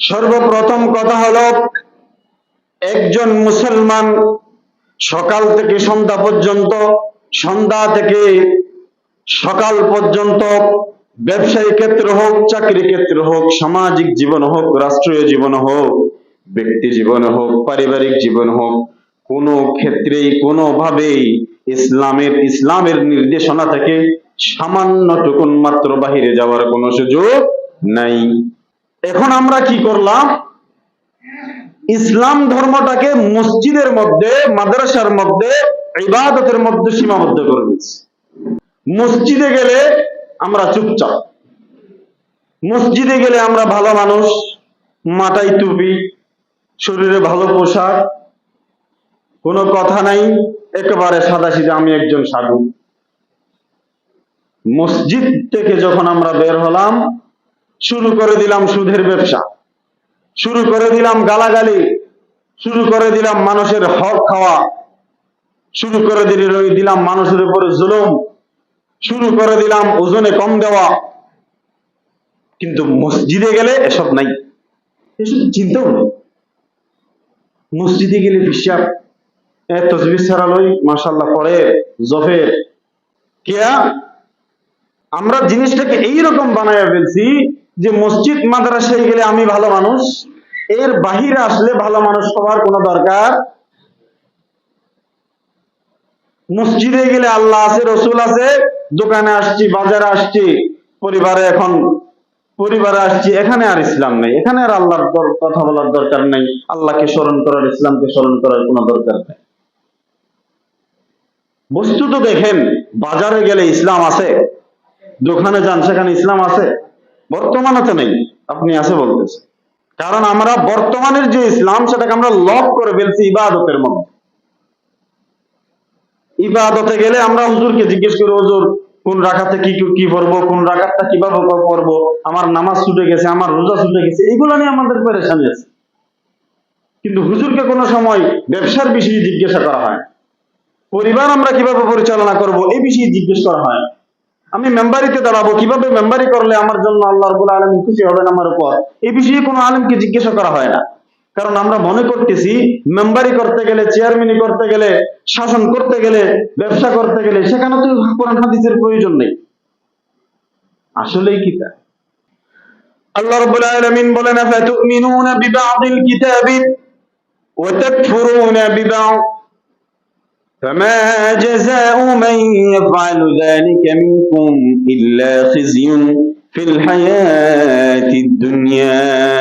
সর্বপ্রথম কথা হলো, একজন মুসলমান সকাল থেকে সন্ধ্যা পর্যন্ত, সন্ধ্যা থেকে সকাল পর্যন্ত ব্যবসায়ী ক্ষেত্র হোক, চাকরি ক্ষেত্র হোক, সামাজিক জীবন হোক, রাষ্ট্রীয় জীবন হোক, ব্যক্তি জীবন হোক, পারিবারিক জীবন হোক, কোনো ক্ষেত্রেই, কোনোভাবেই ইসলামের ইসলামের নির্দেশনা থেকে সামান্য টুকুন মাত্র বাহিরে যাওয়ার কোনো সুযোগ নাই। এখন আমরা কি করলাম? ইসলাম ধর্মটাকে মসজিদের মধ্যে, মাদ্রাসার মধ্যে, ইবাদতের মধ্যে সীমাবদ্ধ করে দিচ্ছি মসজিদে গেলে আমরা চুপচাপ। মসজিদে গেলে আমরা ভালো মানুষ, মাথায় টুপি, শরীরে ভালো পোশাক, কোনো কথা নাই, একেবারে সাদা সিধা আমি একজন সাধু। মসজিদ থেকে যখন আমরা বের হলাম শুরু করে দিলাম সুদের ব্যবসা। শুরু করে দিলাম গালাগালি। শুরু করে দিলাম মানুষের হক খাওয়া। শুরু করে দিলাম মানুষের উপরে জুলুম। শুরু করে দিলাম ওজনে কম দেওয়া। কিন্তু মসজিদে গেলে এসব নাই। এসব চিন্তাও নেই। মসজিদে গেলে বিশ্বাস তসবির ছাড়ালই মাসাল্লাহ পড়ে জফের। কেয়া? আমরা জিনিসটাকে এইরকম বানায় ফেলছি যে মসজিদ, মাদ্রাসায় গেলে আমি ভালো মানুষ, এর বাহিরে আসলে ভালো মানুষ হওয়ার কোনো দরকার? মসজিদে গেলে আল্লাহ আছে, রসুল আছে, দোকানে আসছি, বাজারে আসছি, পরিবারে এখন, পরিবারে আসছি, এখানে আর ইসলাম নেই, এখানে আর আল্লাহর কথা বলার দরকার নেই, আল্লাহকে স্মরণ করার, ইসলামকে স্মরণ করার কোনো দরকার নেই। বস্তু তো দেখেন, বাজারে গেলে ইসলাম আছে দোকানে যান, সেখানে ইসলাম আছে। বর্তমানে তো নেই। আপনি আছে বলতেছেন। কারণ আমরা বর্তমানের যে ইসলাম, সেটাকে আমরা লক করে ফেলছি ইবাদতের মধ্যে। ইবাদতে গেলে আমরা হুজুরকে জিজ্ঞেস করি, হুজুর, কোন রাখাতে কি, কি- কি পড়ব? কোন রাখাতটা কীভাবে ক- পড়ব? আমার নামাজ ছুটে গেছে, আমার রোজা ছুটে গেছে। এগুলো নিয়ে আমাদের পেরেশানি আছে। কিন্তু হুজুরকে কোনো সময় ব্যবসার বিষয়ে জিজ্ঞাসা করা হয় পরিবার আমরা কীভাবে পরিচালনা করব? এই বিষয়ে জিজ্ঞেস করা হয় আমি মেম্বারিতে দাঁড়াবো, কীভাবে মেম্বারি করলে আমার জন্য আল্লাহ রবুল আলম খুশি হবেন আমার উপর? এই বিষয়ে কোনো আলমকে জিজ্ঞাসা করা হয় না। কারণ আমরা মনে করতেছি, মেম্বারি করতে গেলে চেয়ারম্যানি করতে গেলে, শাসন করতে গেলে, ব্যবসা করতে গেলে, সেখানে তো কোরআন হাদিসের প্রয়োজন নেই। আসলেই কি তা? আল্লাহ রব্বুল আলামিন বলেন, আফাতুমিনুনা বিবাদিল কিতাবি ওয়া তাকফুরুনা বিবাদ فما جزاء من يفعل ذلك منكم إلا خزي في الحياة الدنيا